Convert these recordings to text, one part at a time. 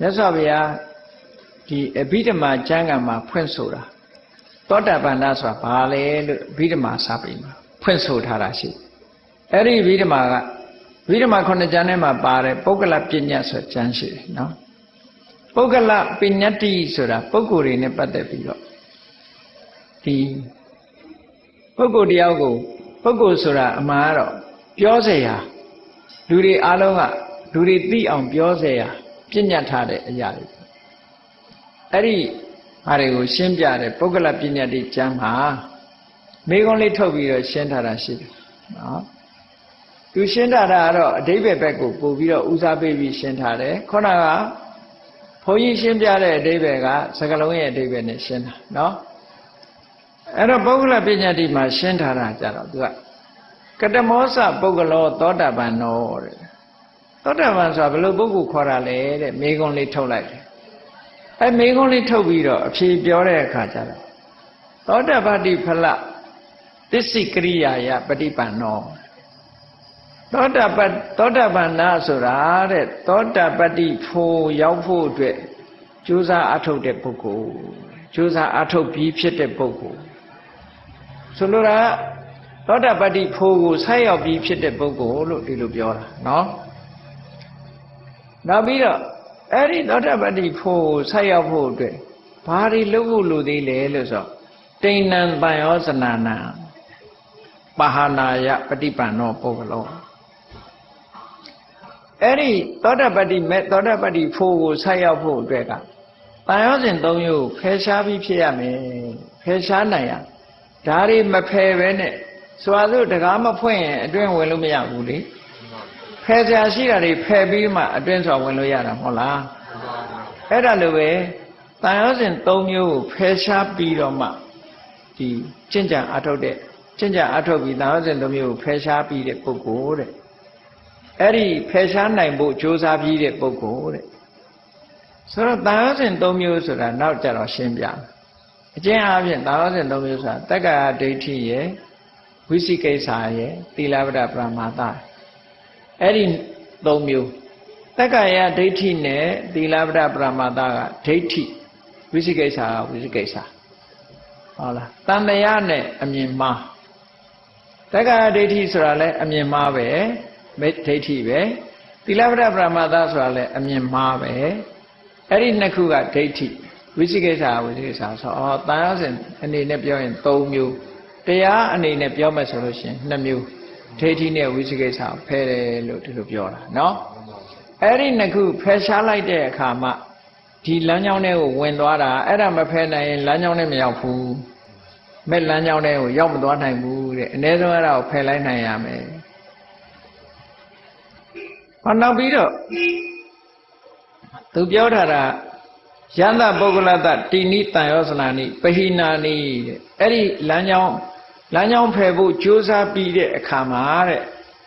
မြတ်စွာဘုရားဒီအဘိဓမ္မာကျမ်းဂန်မှာဖွင့်ဆိုတာသောတာပန္နဆိုတာဘာလဲလို့အဘိဓမ္မာစာပေမှာဖွင့်ဆိုထားတာရှိအဲ့ဒီအဘိဓမ္မာကဝိဓမ္မာခုနှစ်ကျမ်းထဲမှာပါတယ်ပုဂ္ဂလပညာဆိုကျမ်းရှိတယ်နော်ပုဂ္ဂလပညတ္တိဆိုတာပုဂ္ဂိုလ်တွေနဲ့ပတ်သက်ပြီးတော့ဒီပုဂ္ဂိုလ်တယောက်ကိုပုဂ္ဂိုလ်ဆိုတာအမှန်ကတော့ပြောเสียရလူတွေအားလုံးကလူတွေသိအောင်ပြောเสียရ ပြညတ်ထားတဲ့အရာတွေအဲ့ဒီဟာတွေကိုရှင်းပြတဲ့ပုဂ္ဂလပညာတိကျမ်းမှာမိကုံးလေးထုတ်ပြီးတော့ရှင်းထားတာရှိတယ်နော်သူရှင်းထားတာကတော့အတိဘယ်ဘက်ကိုပို့ပြီးတော့ဦးစားပေးပြီးရှင်းထားတယ်ခုနကဘုန်းကြီးရှင်းပြတဲ့အတိဘယ်ကစကလုံးရဲ့အတိဘယ်နဲ့ရှင်းတာနော်အဲ့တော့ပုဂ္ဂလပညာတိမှာရှင်းထားတာကြတော့သူကကတမောစပုဂ္ဂလော သောတာပန်နောတဲ့ သောတာပန်ဆိုတာဘယ်လိုပုဂ္ဂိုလ်ခေါ်တာလဲတဲ့မိကုံးလေးထုတ်လိုက်တယ်အဲမိကုံးလေးထုတ်ပြီးတော့အဖြေပြောတဲ့အခါကျတော့သောတာပတိဖလသစ္စိကရိယာယပฏิပန်နောသောတာပတ္သောတာပန္နဆိုတာတဲ့သောတာပတ္တိဖို့ရောက်ဖို့အတွက်ကြိုးစားအထုတ်တဲ့ပုဂ္ဂိုလ်ကြိုးစားအထုတ်ပြီးဖြစ်တဲ့ပုဂ္ဂိုလ်ဆိုလိုတာသောတာပတ္တိဖို့ကိုဆက်ရောက်ပြီးဖြစ်တဲ့ပုဂ္ဂိုလ်လို့ဒီလိုပြောတာနော် နောက်ပြီးတော့အဲ့ဒီသောတာပတ္တိဖို့ကိုဆက်ရောက်ဖို့အတွက်ဘာတွေလုပ်ဖို့လိုသေးလဲလို့ဆိုတိဏ္ဏံတန်ယောဇနာနာပါဟနာယပฏิပန်နောပုဂ္ဂလောအဲ့ဒီသောတာပတ္တိမဲ့သောတာပတ္တိဖို့ကိုဆက်ရောက်ဖို့အတွက်ကတန်ရောစဉ်၃မျိုးဖယ်ရှားပြီးဖြစ်ရမယ်ဖယ်ရှားနိုင်ရဒါတွေမဖယ်ပဲနဲ့စွာစို့တကားမဖွင့်ရင်အတွင်းဝင်လို့မရဘူးလေ ဖယ်ရှားရှိတာတွေဖယ်ပြီးမှအတွင်းဆိုဝင်လို့ရတာမဟုတ်လားအဲ့ဒါလိုပဲတန်ရောစဉ်၃မျိုးကိုဖယ်ရှားပြီးတော့မှဒီကျင့်ကြံအထုတ်တဲ့ကျင့်ကြံအထုတ်ပြီးတန်ရောစဉ်၃မျိုးကိုဖယ်ရှားပြီးတဲ့ပုဂ္ဂိုလ်တဲ့အဲ့ဒီဖယ်ရှားနိုင်ဖို့ကြိုးစားပြီးတဲ့ပုဂ္ဂိုလ်တဲ့ဆိုတော့တာယောစဉ်၃မျိုးဆိုတာနောက်ကြတော့ရှင်းပြမယ်အကျဉ်းအားဖြင့်တာယောစဉ်၃မျိုးဆိုတာတက္ကရာဒိဋ္ဌိရယ်ဝိသိကိစ္စရယ်သီလဗဒပရမာသ အဲ့ဒီ၃မျိုးတက္ကရာဒိဋ္ဌိနဲ့သီလဗဒပရမာသကဒိဋ္ဌိဝိသိကိစ္စကဝိသိကိစ္စဟုတ်လားတန်တရားနဲ့အမြင်မှားတက္ကရာဒိဋ္ဌိဆိုတာလည်းအမြင်မှားပဲမိဒိဋ္ဌိပဲသီလဗဒပရမသဆိုတာလည်းအမြင်မှားပဲအဲ့ဒီနှစ်ခုကဒိဋ္ဌိဝိသိကိစ္စဝိသိကိစ္စဆိုတော့တန်ရစဉ်အနေနဲ့ပြောရင်၃မျိုးတရားအနေနဲ့ပြောမယ်ဆိုလို့ရှိရင်2မျိုး ဒိဋ္ဌိနဲ့ဝိသိကိစ္စဖယ်တယ်လို့ဒီလိုပြောတာနော်အဲ့ဒီနှစ်ခုဖယ်ရှားလိုက်တဲ့အခါမှာဒီလမ်းကြောင်းတွေကိုဝင်သွားတာအဲ့ဒါမဖယ်နိုင်ရင်လမ်းကြောင်းနဲ့မရောက်ဘူးမဲ့လမ်းကြောင်းတွေကိုရောက်မသွားနိုင်ဘူးတဲ့အနည်းဆုံးအဲ့ဒါကိုဖယ်လိုက်နိုင်ရမယ်ဟောနောက်ပြီးတော့သူပြောထားတာယန္တပုဂ္ဂလတတိနိတန်ယောစနာနိပဟိနာနိတဲ့အဲ့ဒီလမ်းကြောင်း လမ်းကြောင်းဖယ်ဖို့ကြိုးစားပြီးတဲ့အခါမှာတဲ့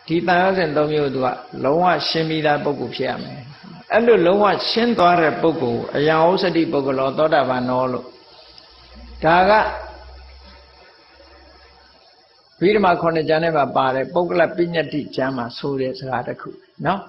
ဒီတန်ယောစဉ်၃မျိုးသူကလုံးဝရှင်းပြီးသားပုဂ္ဂိုလ်ဖြစ်ရမယ်အဲ့လိုလုံးဝရှင်းသွားတဲ့ပုဂ္ဂိုလ်အယံဩစတိပုဂ္ဂလောသောတာပန်နောလို့ဒါကဝိဓမ္မာခုနှစ်ကျမ်းထဲမှာပါတယ်ပုဂ္ဂလပညတ္တိကျမ်းမှာဆိုတဲ့စကားတစ်ခုနော်